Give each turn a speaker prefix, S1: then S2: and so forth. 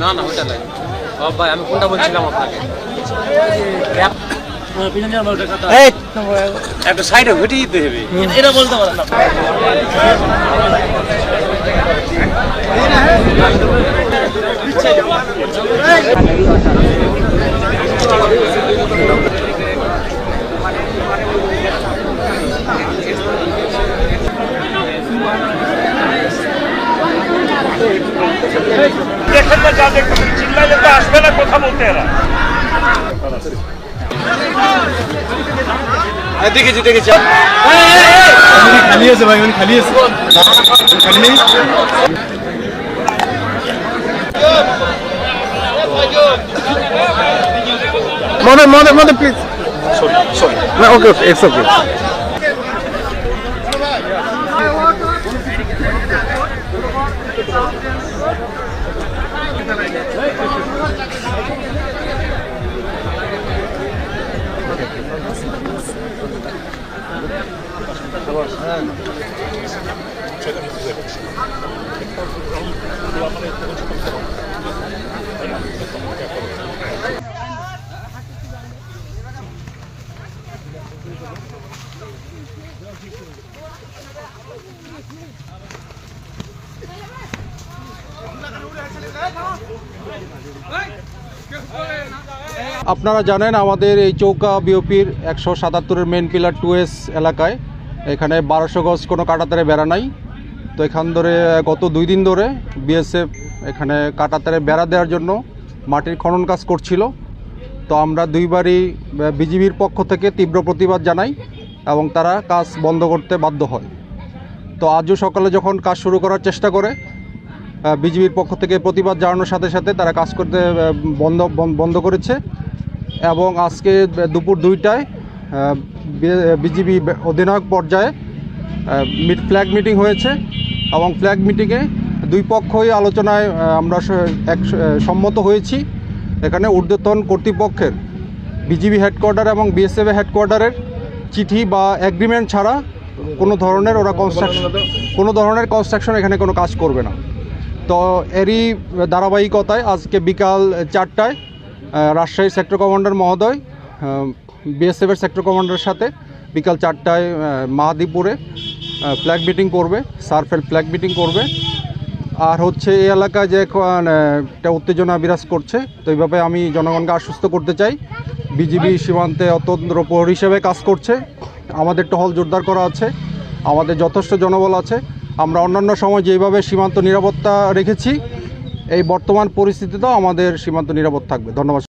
S1: না না ওটা নাই ও ভাই আমি কোনটা বলছিলাম আপনাকে এই একটা সাইডে ঘুটে দিতে হবে
S2: এটা বলতে পারেন না
S3: দেখেন না যা দেখতেছেন চিল্লাইলে তো আসবে না কথা বলতে এরা
S1: দেখেছি দেখেছি
S4: খালি আছে ভাই মানে খালি আছে খালি নেই মনে মনে মনে প্লিজ না ওকে ওকে ইটস ওকে আপনারা জানেন আমাদের এই চৌকা বিওপির একশো সাতাত্তরের মেন পিলার টু এস এলাকায়। এখানে বারোশো গজ কোনো কাটাতারে বেড়া নাই। তো এখান ধরে গত দুই দিন ধরে বিএসএফ এখানে কাটাতারে বেড়া দেওয়ার জন্য মাটির খনন কাজ করছিল। তো আমরা দুইবারই বিজিবির পক্ষ থেকে তীব্র প্রতিবাদ জানাই এবং তারা কাজ বন্ধ করতে বাধ্য হয়। তো আজও সকালে যখন কাজ শুরু করার চেষ্টা করে বিজিবির পক্ষ থেকে প্রতিবাদ জানানোর সাথে সাথে তারা কাজ করতে বন্ধ, বন- বন্ধ করেছে এবং আজকে দুপুর দুইটায় বিজিবি অধিনায়ক পর্যায়ে ফ্ল্যাগ মিটিং হয়েছে এবং ফ্ল্যাগ মিটিংয়ে দুই পক্ষই আলোচনায় আমরা এক সম্মত হয়েছি। এখানে ঊর্ধ্বতন কর্তৃপক্ষের, বিজিবি হেডকোয়ার্টার এবং বিএসএফ হেডকোয়ার্টারের চিঠি বা এগ্রিমেন্ট ছাড়া কোনো ধরনের ওরা কনস্ট্রাকশন কোনো ধরনের কনস্ট্রাকশন এখানে কোনো কাজ করবে না। তো এরই ধারাবাহিকতায় আজকে বিকাল চারটায় রাজশাহী সেক্টর কমান্ডার মহোদয় বিএসএফের সেক্টর কমান্ডারের সাথে বিকাল চারটায় মাহাদিপুরে ফ্ল্যাগ মিটিং করবে, সারফেল ফ্ল্যাগ মিটিং করবে। আর হচ্ছে এই এলাকায় যে এখন একটা উত্তেজনা বিরাজ করছে, তো এইভাবে আমি জনগণকে আশ্বস্ত করতে চাই। বিজিবি সীমান্তে অতন্ত্র প্রহরী হিসেবে কাজ করছে। আমাদের টহল জোরদার করা আছে, আমাদের যথেষ্ট জনবল আছে। আমরা অন্যান্য সময় যেভাবে সীমান্ত নিরাপত্তা রেখেছি, এই বর্তমান পরিস্থিতিতেও আমাদের সীমান্ত নিরাপদ থাকবে। ধন্যবাদ।